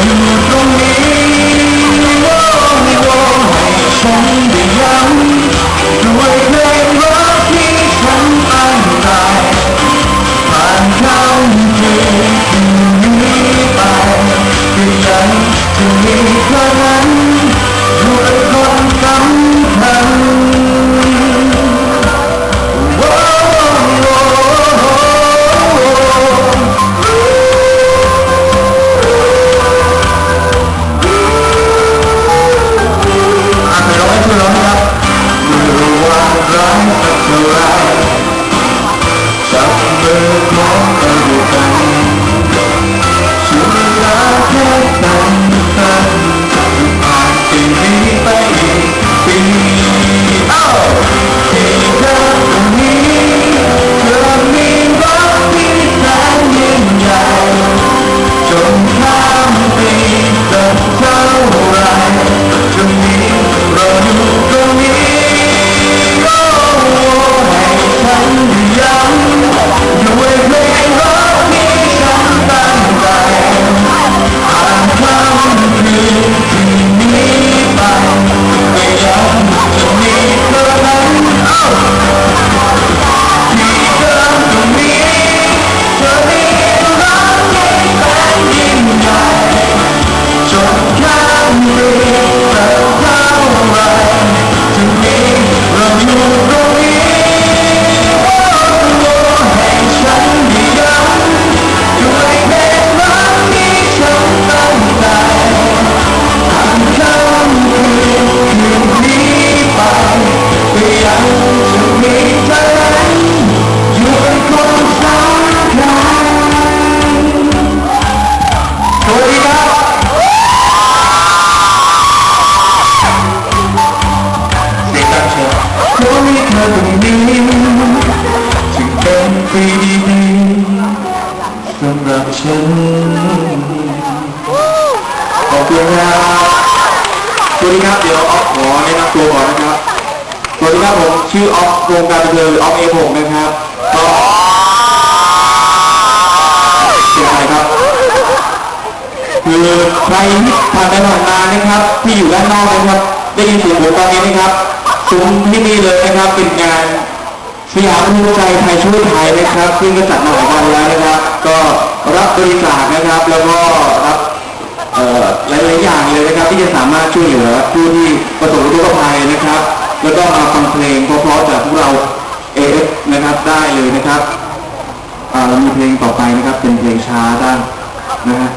you. ฉันขอบคุณครับสวัสดีครับเดี๋ยวออฟขอแนะนำตัวก่อนนะครับสวัสดีครับผมชื่อออฟวงการบันเทิงออฟเอฟผมนะครับก็เสียหายครับคือใครผ่านไปผ่านมานะครับ ที่อยู่ด้านนอกนะครับ ได้ยินเสียงผมตอนนี้นะครับซุ้มที่นี่เลยนะครับเป็นงาน สยามภูมิใจไทยช่วยไทยนะครับ ซึ่งก็จัดมาหลายวันแล้วนะครับ ก็รับบริจาคนะครับ แล้วก็รับหลายๆอย่างเลยนะครับ ที่จะสามารถช่วยเหลือผู้ที่ประสบอุทกภัยนะครับ แล้วก็มาฟังเพลงเพราะๆจากพวกเราเอฟนะครับได้เลยนะครับเรามีเพลงต่อไปนะครับเป็นเพลงช้าด้านะฮะ